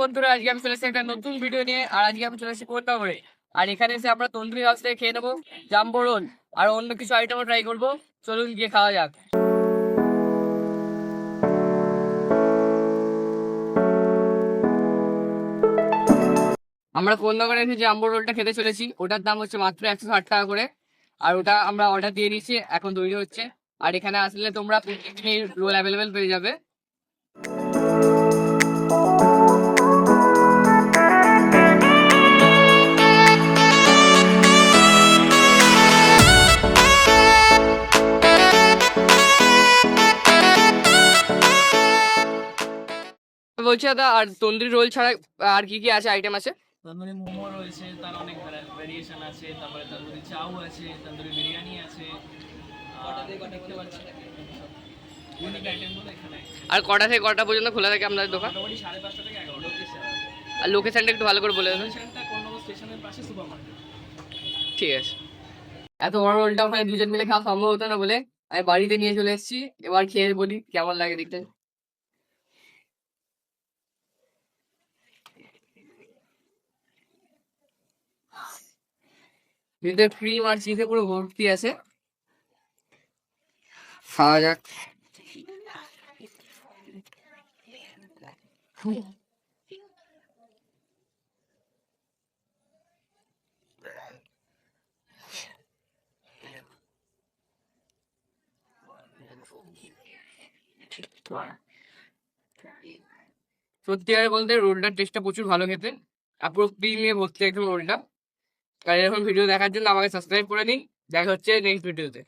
বন্ধুরা, আজকে আমি চলে একটা নতুন ভিডিও নিয়ে, আর আজকে আমি চলে আর এখানে এসে আমরা তন্দুরি থেকে খেয়ে নেব রোল আর অন্য কিছু ট্রাই করব। চলুন গিয়ে খাওয়া আমরা কোন দোকানে এসে জাম্বো রোলটা খেতে চলেছি, ওটার দাম হচ্ছে মাত্র একশো ষাট টাকা করে, আর ওটা আমরা অর্ডার দিয়ে দিয়েছি, এখন তৈরি হচ্ছে। আর এখানে আসলে তোমরা রোল অ্যাভেলেবেল পেয়ে যাবে। বলছি দাদা আর তন্দুরি রোল ছাড়া আর কি কি আছে আইটেম আছে? তন্দুরি মোমো রয়েছে তার অনেক ভেরিয়েশন আছে তারপরে তন্দুরি চাউ আছে তন্দুরি বিরিয়ানি আছে আর কটা থেকে? কটা পর্যন্ত খোলা থাকে আপনাদের দোকান? আর লোকেশনটা একটু ভালো করে বলে দেবেন। ঠিক আছে। এত বড় রোলটা ওখানে দুজন মিলে খাওয়া সম্ভব হতো না বলে আমি বাড়িতে নিয়ে চলে এসেছি। এবার খেয়ে বলি কেমন লাগে দেখতে? ভিতরে ক্রিম আর চিজে পুরো ভর্তি আছে। খাওয়া যাক। সত্যিকারে বলতে রোলটার টেস্টটা প্রচুর ভালো খেতে। আপুরো নিয়ে ভর্তি একদম রোলটা। আর এরকম ভিডিও দেখার জন্য আমাকে সাবস্ক্রাইব করে নিন। দেখা হচ্ছে নেক্সট ভিডিওতে